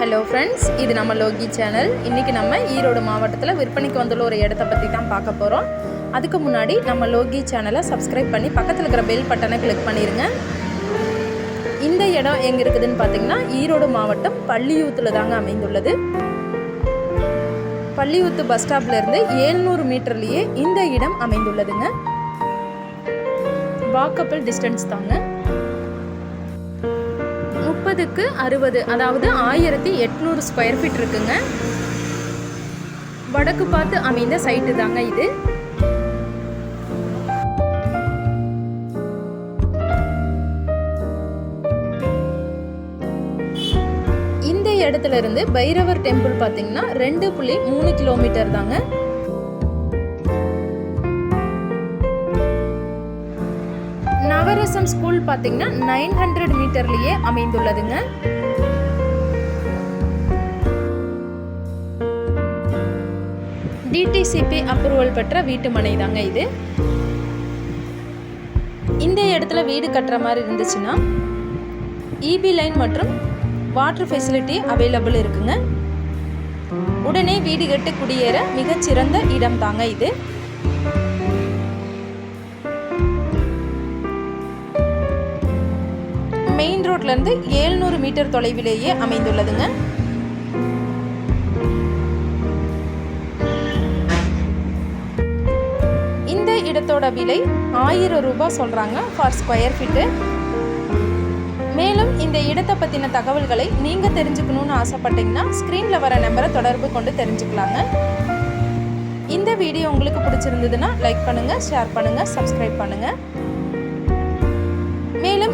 Hello friends இது நம்ம Loki channel. இன்றைக்கி நம்ம ஈரோடு மாவட்டத்தில் விற்பனைக்கு வந்துள்ள ஒரு இடத்த பற்றி தான் பார்க்க போகிறோம் அதுக்கு முன்னாடி நம்ம லோகி சேனலை சப்ஸ்கிரைப் பண்ணி பக்கத்தில் இருக்கிற பெல் பட்டனை கிளிக் பண்ணிடுங்க இந்த இடம் எங்கே இருக்குதுன்னு பார்த்தீங்கன்னா ஈரோடு மாவட்டம் பள்ளியூத்தில் தாங்க அமைந்துள்ளது. பள்ளியூத்து பஸ் ஸ்டாப்லேருந்து ஏழ்நூறு மீட்டர்லேயே இந்த இடம் அமைந்துள்ளதுங்க. வாக்கப்பிள் டிஸ்டன்ஸ் தாங்க. முப்பதுக்கு அறுபது அதாவது ஆயிரத்தி எட்நூறு ஸ்கொயர் ஃபீட் இருக்குங்க. வடக்கு பார்த்து அமைந்த சைட்டு தாங்க இது. இந்த இடத்துல இருந்து பைரவர் டெம்பிள் பார்த்தீங்கன்னா ரெண்டு புள்ளி மூணு கிலோமீட்டர் தாங்க. நவரசம் ஸ்கூல் பார்த்தீங்கன்னா நைன் ஹண்ட்ரட் மீட்டர்லேயே அமைந்துள்ளதுங்க. டிடிசிபி அப்ரூவல் பெற்ற வீட்டு மனை தாங்க இது. இந்த இடத்துல வீடு கட்டுற மாதிரி இருந்துச்சுன்னா இபி லைன் மற்றும் வாட்டர் ஃபெசிலிட்டி அவைலபிள் இருக்குங்க. உடனே வீடு கட்டு குடியேற மிகச்சிறந்த இடம் தாங்க இது. மெயின் ரோட்லேருந்து ஏழ்நூறு மீட்டர் தொலைவிலேயே அமைந்துள்ளதுங்க. இந்த இடத்தோட விலை ஆயிரம் ரூபாய் சொல்கிறாங்க ஃபார் ஸ்கொயர் ஃபீட்டு மேலும் இந்த இடத்தை பற்றின தகவல்களை நீங்கள் தெரிஞ்சுக்கணுன்னு ஆசைப்பட்டீங்கன்னா ஸ்க்ரீனில் வர நம்பரை தொடர்பு கொண்டு தெரிஞ்சுக்கலாங்க. இந்த வீடியோ உங்களுக்கு பிடிச்சிருந்ததுன்னா லைக் பண்ணுங்கள் ஷேர் பண்ணுங்கள் சப்ஸ்கிரைப் பண்ணுங்கள்